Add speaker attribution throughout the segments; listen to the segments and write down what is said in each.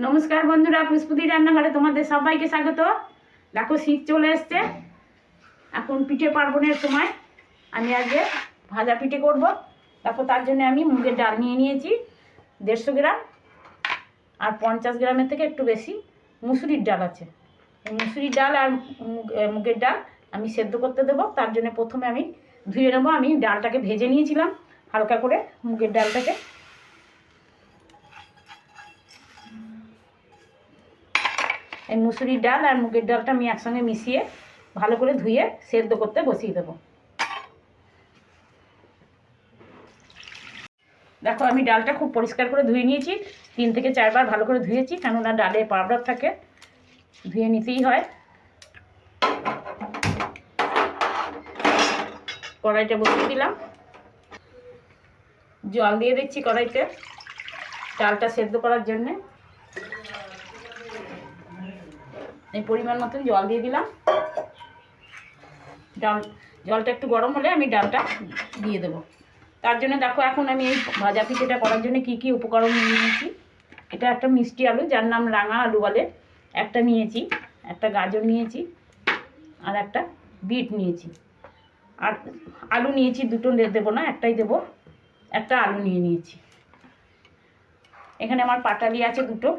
Speaker 1: নমস্কার বন্ধুরা, পুষ্পতি রান্নাঘরে তোমাদের সবাইকে স্বাগত। দেখো, শীত চলে এসছে। এখন পিঠে পার্বণের সময়। আমি আজকে ভাজা পিঠে করব। দেখো, তার জন্য আমি মুগের ডাল নিয়ে নিয়েছি, দেড়শো গ্রাম। আর পঞ্চাশ গ্রামের থেকে একটু বেশি মুসুরির ডাল আছে। মুসুরির ডাল আর মুগ- মুগের ডাল আমি সেদ্ধ করতে দেবো। তার জন্য প্রথমে আমি ধুয়ে নেব। আমি ডালটাকে ভেজে নিয়েছিলাম হালকা করে মুগের ডালটাকে। এই মুসুরির ডাল আর মুগের ডালটা আমি একসঙ্গে মিশিয়ে ভালো করে ধুয়ে সেদ্ধ করতে বসিয়ে দেবো। দেখো, আমি ডালটা খুব পরিষ্কার করে ধুয়ে নিয়েছি। তিন থেকে চারবার ভালো করে ধুয়েছি, কেননা ডালে পাউডার থাকে। ধুয়ে নিতেই হয়। কড়াইটা বসিয়ে দিলাম। জল দিয়ে দিচ্ছি কড়াইতে। ডালটা সেদ্ধ করার জন্যে। এই পরিমাণ মতন জল দিয়ে দিলাম। ডাল, জলটা একটু গরম হলে আমি ডালটা দিয়ে দেবো। তার জন্য দেখো এখন আমি এই ভাজা পিঠেটা করার জন্য কি কি উপকরণ নিয়ে নিয়েছি। এটা একটা মিষ্টি আলু, যার নাম রাঙা আলু বলে। একটা নিয়েছি, একটা গাজর নিয়েছি আর একটা বিট নিয়েছি। আর আলু নিয়েছি দুটো দেবো না, একটাই দেবো। একটা আলু নিয়ে নিয়েছি। এখানে আমার পাটালি আছে দুটো,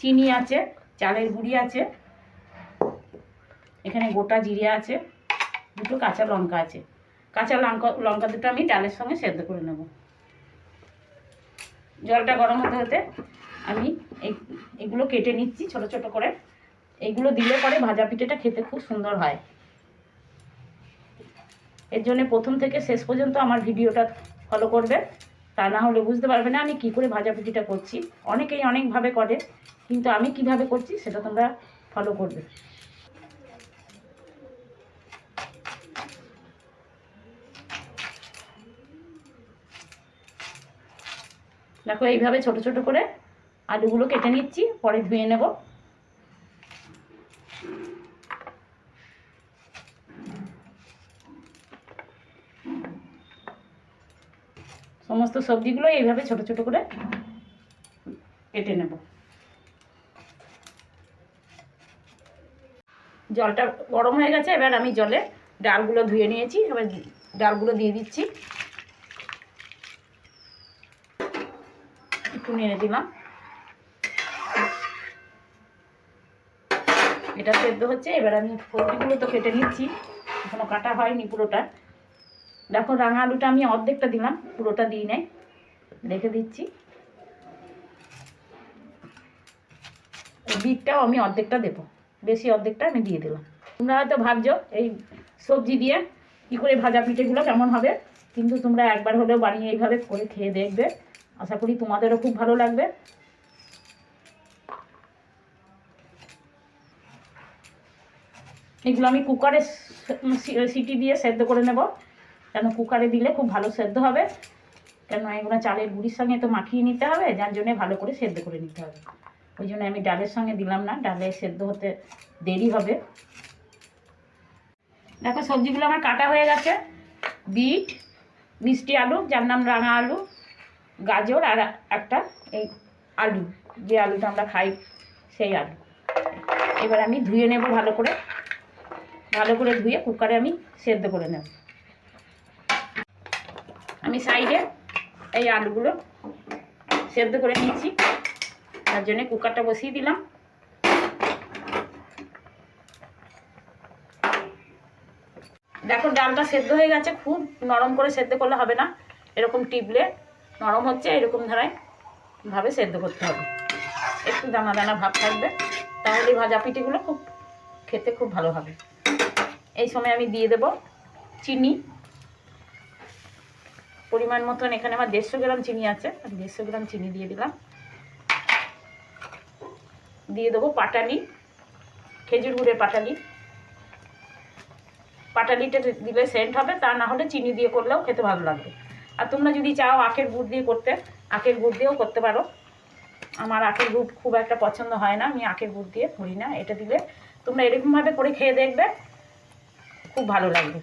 Speaker 1: চিনি আছে চালের গুঁড়ি আছে। এখানে গোটা জিরে আছে, দুটো কাঁচা লঙ্কা আছে। কাঁচা লঙ্কা লঙ্কা দুটো আমি ডালের সঙ্গে সেদ্ধ করে নেব। জলটা গরম হতে হতে আমি এই, এগুলো কেটে নিচ্ছি ছোট ছোট করে। এইগুলো দিলে পরে ভাজা পিঠেটা খেতে খুব সুন্দর হয়। এর জন্য প্রথম থেকে শেষ পর্যন্ত আমার ভিডিওটা ফলো করবে তা না হলে বুঝতে পারবে না আমি কি করে ভাজা পিঠিটা করছি। অনেকেই অনেকভাবে করে, কিন্তু আমি কীভাবে করছি সেটা তোমরা ফলো করবে। দেখো এইভাবে ছোট ছোট করে আলুগুলো কেটে নিচ্ছি, পরে ধুয়ে নেব। সমস্ত সবজিগুলো এইভাবে ছোট ছোট করে কেটে নেব। জলটা গরম হয়ে গেছে, এবার আমি জলে ডালগুলো ধুয়ে নিয়েছি, এবার ডালগুলো দিয়ে দিচ্ছি। একটু নেড়ে দিলাম। এটা সেদ্ধ হচ্ছে, এবার আমি সবজিগুলো তো কেটে নিচ্ছি, এখনও কাটা হয়নি পুরোটা। দেখো রাঙা আলুটা আমি অর্ধেকটা দিলাম, পুরোটা দিই নাই, রেখে দিচ্ছি। বিটটাও আমি অর্ধেকটা দেবো, বেশি অর্ধেকটা আমি দিয়ে দিলাম। তোমরা হয়তো ভাবছ, এই সবজি দিয়ে কী করে ভাজা পিঠেগুলো কেমন হবে? কিন্তু তোমরা একবার হলেও বানিয়ে এইভাবে করে খেয়ে দেখবে। আশা করি তোমাদেরও খুব ভালো লাগবে। এগুলো আমি কুকারে সিটি দিয়ে সেদ্ধ করে নেব। কেন কুকারে দিলে খুব ভালো সেদ্ধ হবে? কেন এগুলো চালের গুঁড়ির সঙ্গে তো মাখিয়ে নিতে হবে? যার জন্য ভালো করে সেদ্ধ করে নিতে হবে। ওই জন্য আমি ডালের সঙ্গে দিলাম না, ডালে সেদ্ধ হতে দেরি হবে। দেখো সবজিগুলো আমার কাটা হয়ে গেছে। বিট, মিষ্টি আলু, যার নাম রাঙা আলু, গাজর আর একটা এই আলু। যে আলুটা আমরা খাই সেই আলু। এবার আমি ধুয়ে নেব ভালো করে। ভালো করে ধুয়ে কুকারে আমি সেদ্ধ করে নেব। আমি সাইডে এই আলুগুলো সেদ্ধ করে নিচ্ছি তার জন্য কুকারটা বসিয়ে দিলাম। দেখো, ডালটা সেদ্ধ হয়ে গেছে। খুব নরম করে সেদ্ধ করলে হবে না। এরকম টিপলে নরম হচ্ছে, এরকম ধারায় ভাবে সেদ্ধ করতে হবে। একটু দানা দানা ভাব থাকবে। তাহলে ভাজা পিঠেগুলো খুব খেতে খুব ভালো হবে। এই সময় আমি দিয়ে দেব চিনি। পরিমাণ মতন এখানে আমার দেড়শো গ্রাম চিনি আছে। দেড়শো গ্রাম চিনি দিয়ে দিলাম। দিয়ে দেবো পাটালি, খেজুর গুড়ের পাটালি। পাটালিটা দিলে সেন্ট হবে, তা না হলে চিনি দিয়ে করলেও খেতে ভালো লাগবে। আর তোমরা যদি চাও আখের গুড় দিয়ে করতে, আখের গুড় দিয়েও করতে পারো। আমার আখের গুড় খুব একটা পছন্দ হয় না, আমি আখের গুড় দিয়ে করি না। এটা দিলে তোমরা এরকমভাবে করে খেয়ে দেখবে, খুব ভালো লাগবে।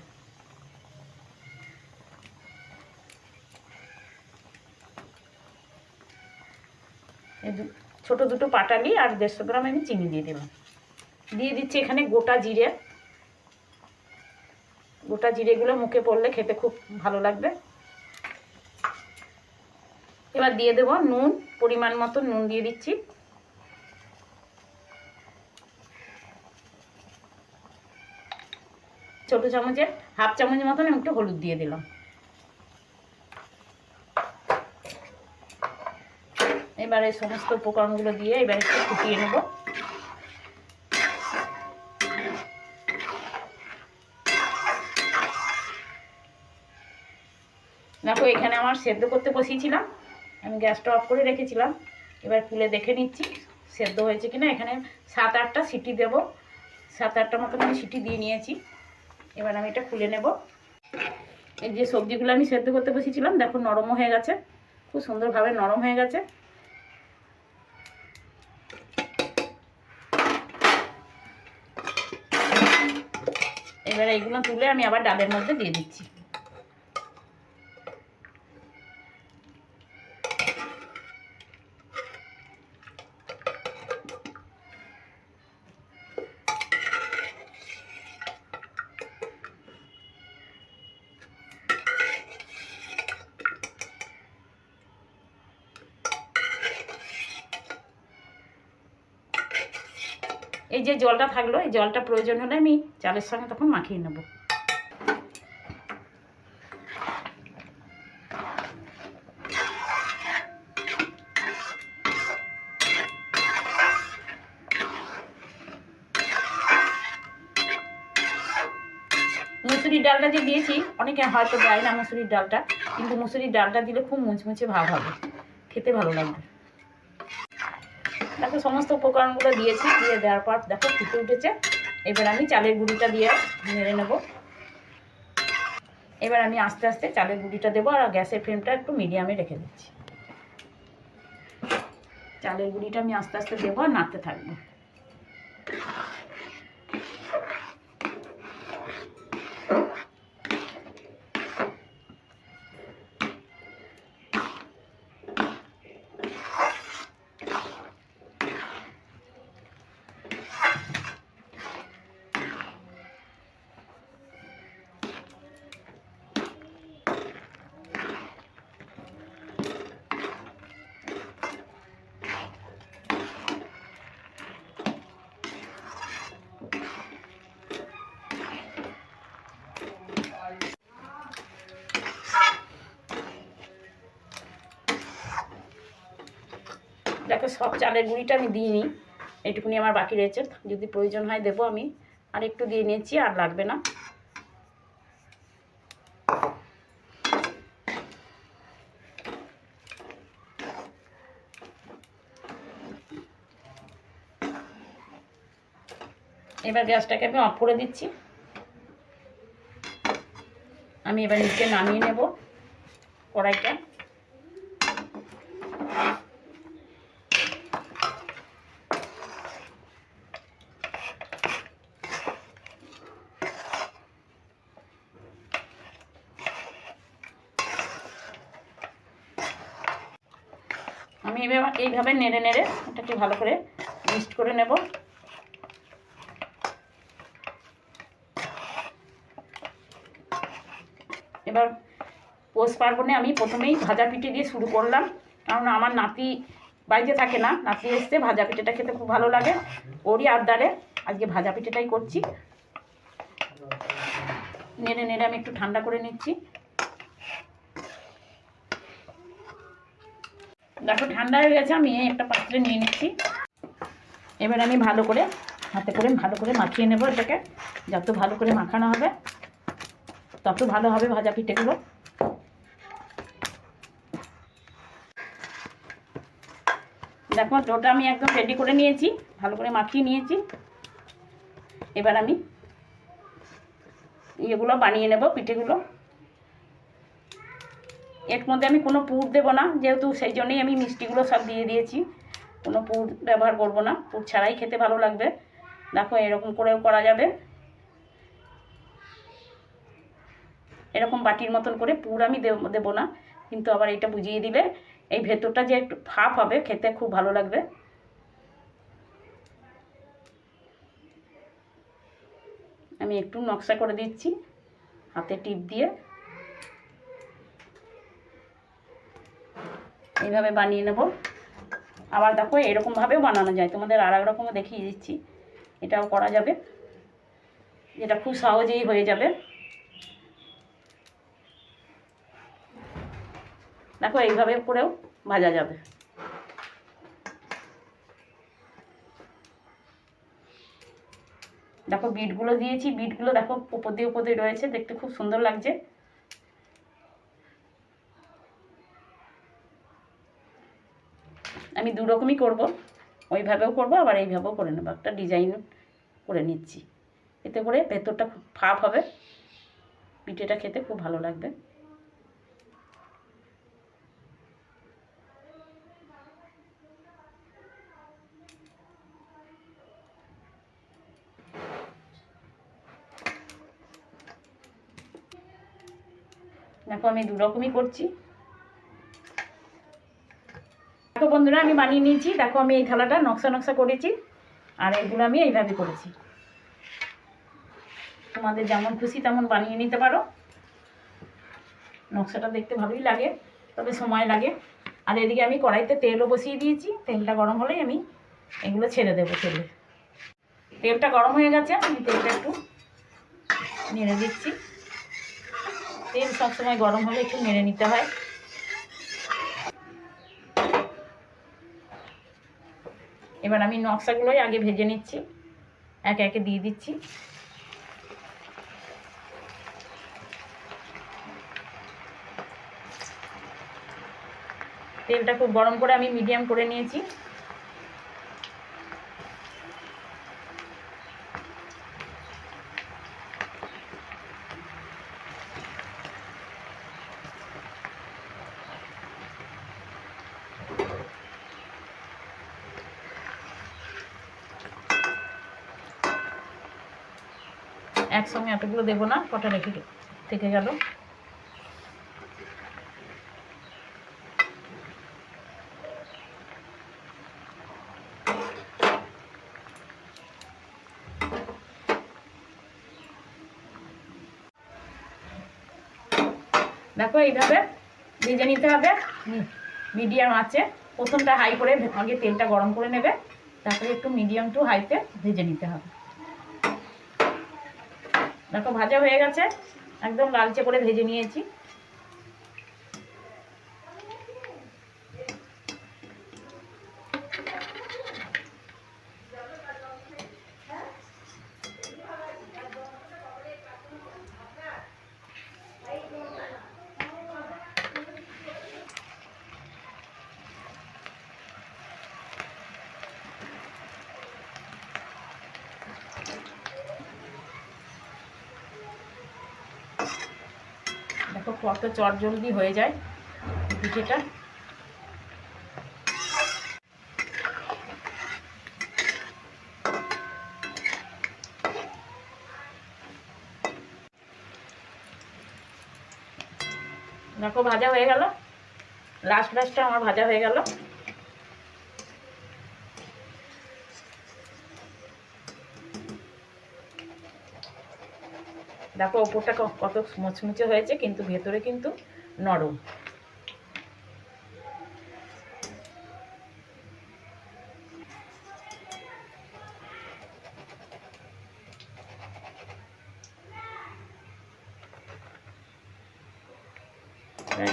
Speaker 1: ছোট দুটো পাটালি আর দেড়শো গ্রাম আমি চিনি দিয়ে দিলাম। দিয়ে দিচ্ছি এখানে গোটা জিরে। গোটা জিরেগুলো মুখে পড়লে খেতে খুব ভালো লাগবে। এবার দিয়ে দেবো নুন, পরিমাণ মতো নুন দিয়ে দিচ্ছি। ছোটো চামচের হাফ চামচ মতন একটু হলুদ দিয়ে দিলাম। এবারে সমস্ত উপকরণগুলো দিয়ে এবার একটু ফুটিয়ে নেব। দেখো, এখানে আমার সেদ্ধ করতে বসিয়েছিলাম। আমি গ্যাসটা অফ করে রেখেছিলাম। এবার খুলে দেখে নিচ্ছি, সেদ্ধ হয়েছে কিনা। এখানে সাত আটটা সিটি দেব। সাত আটটা মতন আমি সিটি দিয়ে নিয়েছি। এবার আমি এটা খুলে নেব। এই যে সবজিগুলো আমি সেদ্ধ করতে বসিয়েছিলাম, দেখো নরমও হয়ে গেছে। খুব সুন্দরভাবে নরম হয়ে গেছে। এবার এইগুলো তুলে আমি আবার ডালের মধ্যে দিয়ে দিচ্ছি। এই যে জলটা থাকল, এই জলটা প্রয়োজন হলে আমি চালের সঙ্গে তখন মাখিয়ে নেব। মুসুরির ডালটা যে দিয়েছি, অনেকে হয়তো দেয় না মুসুরির ডালটা, কিন্তু মুসুরির ডালটা দিলে খুব মুচমুচে ভাব হবে। খেতে ভালো লাগবে। দেখো সমস্ত উপকরণগুলো দিয়েছি, দিয়ে দেওয়ার পর দেখো ফুটে উঠেছে। এবার আমি চালের গুঁড়িটা দিয়ে নেড়ে নেব। এবার আমি আস্তে আস্তে চালের গুঁড়িটা দেবো আর গ্যাসের ফ্লেমটা একটু মিডিয়ামে রেখে দিচ্ছি। চালের গুঁড়িটা আমি আস্তে আস্তে দেবো আর নাড়তে থাকব। দেখো সব চালের গুঁড়িটা আমি দিইনি এটুকুনি আমার বাকি রয়েছে। যদি প্রয়োজন হয় দেবো আমি। আর একটু দিয়ে নিয়েছি, আর লাগবে না। এবার গ্যাসটাকে আমি অফ করে দিচ্ছি। আমি এবার নিচে নামিয়ে নেব কড়াইটা আমি এইভাবে নেড়ে নেড়ে এটাকে ভালো করে মিক্সড করে নেব। এবার পৌষ পার্বণে আমি প্রথমেই ভাজা পিঠে দিয়ে শুরু করলাম, কারণ আমার নাতি বাড়িতে থাকে না, নাতি এসছে, ভাজা পিঠেটা খেতে খুব ভালো লাগে। ওরই আবদারে আজকে ভাজা পিঠেটাই করছি। নেড়ে নেড়ে আমি একটু ঠান্ডা করে নিচ্ছি। দেখো, ঠান্ডা হয়ে গেছে, আমি একটা পাত্রে নিয়ে নিচ্ছি। এবার আমি ভালো করে, হাতে করে ভালো করে মাখিয়ে নেব এটাকে, যত ভালো করে মাখানো হবে, তত ভালো হবে ভাজা পিঠেগুলো। দেখো, ডোটা আমি একদম রেডি করে নিয়েছি, ভালো করে মাখিয়ে নিয়েছি। এবার আমি ইয়েগুলো বানিয়ে নেব, পিঠেগুলো। এর মধ্যে আমি কোনো পুর দেব না, যেহেতু সেই জন্যেই আমি মিষ্টিগুলো সব দিয়ে দিয়েছি। কোনো পুর ব্যবহার করব না, পুর ছাড়াই খেতে ভালো লাগবে। দেখো এরকম করেও করা যাবে। এরকম বাটির মতন করে পুর আমি দেব না, কিন্তু আবার এটা বুঝিয়ে দিলে এই ভেতরটা যে একটু ফাপ হবে, খেতে খুব ভালো লাগবে। আমি একটু নকশা করে দিচ্ছি, হাতে টিপ দিয়ে। এইভাবে বানিয়ে নেব। আবার দেখো এরকমভাবেও বানানো যায়। তোমাদের আর এক রকমও দেখিয়ে দিচ্ছি। এটাও করা যাবে। যেটা খুব সহজেই হয়ে যাবে। দেখো এইভাবে করেও ভাজা যাবে। দেখো বিটগুলো দিয়েছি। বিটগুলো দেখো উপর দিয়ে উপর দিয়ে রয়েছে। দেখতে খুব সুন্দর লাগছে। আমি দু রকমই করব। ওইভাবেও করব, আবার এইভাবেও করে নেব। একটা ডিজাইন করে নিচ্ছি। এতে করে ভেতরটা ফাপ হবে। পিঠেটা খেতে খুব ভালো লাগবে। দেখো আমি দু রকমই করছি। দেখো বন্ধুরা, আমি বানিয়ে নিয়েছি। দেখো, আমি এই থালাটা নকশা নকশা করেছি, আর এগুলো আমি এইভাবে করেছি। তোমাদের যেমন খুশি তেমন বানিয়ে নিতে পারো। নকশাটা দেখতে ভালোই লাগে, তবে সময় লাগে। আর এদিকে আমি কড়াইতে তেলও বসিয়ে দিয়েছি। তেলটা গরম হলেই আমি এগুলো ছেড়ে দেবো তেলে। তেলটা গরম হয়ে গেছে, আমি তেলটা একটু নেড়ে দিচ্ছি। তেল সবসময় গরম হলে একটু নেড়ে নিতে হয়। এবার আমি নকশাগুলোই আগে ভেজে নিচ্ছি। একে একে দিয়ে দিচ্ছি। তেলটা খুব গরম করে আমি মিডিয়াম করে নিয়েছি। একসঙ্গে এতগুলো দেবো না, কটা রেখে থেকে গেল। দেখো এইভাবে ভেজে নিতে হবে মিডিয়াম আছে। প্রথমটা হাই করে আগে তেলটা গরম করে নেবে, তারপরে একটু মিডিয়াম টু হাইতে ভেজে নিতে হবে। দেখো ভাজা হয়ে গেছে। একদম লালচে করে ভেজে নিয়েছি। দেখো কত চট জলদি হয়ে যায় পিঠেটা। দেখো, ভাজা হয়ে গেল। লাস্ট লাস্টটা আমার ভাজা হয়ে গেল। দেখো, ওপরটা কত মুচমুচে হয়েছে, কিন্তু ভেতরে কিন্তু নরম।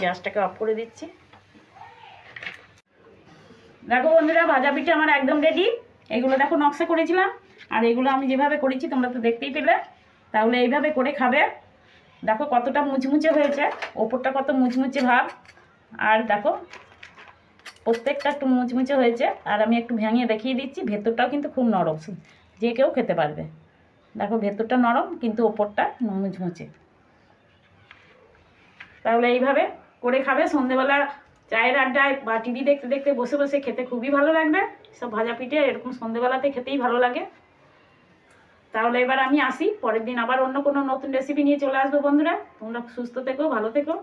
Speaker 1: গ্যাসটাকে অফ করে দিচ্ছি। দেখো বন্ধুরা, ভাজা পিঠে আমার একদম রেডি এগুলো দেখো নকশা করেছিলাম, আর এগুলো আমি যেভাবে করেছি, তোমরা তো দেখতেই পেলে। তাহলে এইভাবে করে খাবে। দেখো কতটা মুচমুচে হয়েছে, ওপরটা কত মুচমুচে ভাব। আর দেখো, প্রত্যেকটা একটু মুচমুচে হয়েছে। আর আমি একটু ভেঙে দেখিয়ে দিচ্ছি, ভেতরটাও কিন্তু খুব নরম। যে কেউ খেতে পারবে। দেখো ভেতরটা নরম, কিন্তু ওপরটা মুচমুচে। তাহলে এইভাবে করে খাবে। সন্ধেবেলা চায়ের আড্ডায় বা টিভি দেখতে দেখতে বসে বসে খেতে খুবই ভালো লাগবে। সব ভাজা পিঠে এরকম সন্ধেবেলাতে খেতেই ভালো লাগে। তাহলে এবার আমি আসি, পরের দিন আবার অন্য কোনো নতুন রেসিপি নিয়ে চলে আসব বন্ধুরা। তোমরা সুস্থ থেকো, ভালো থেকো।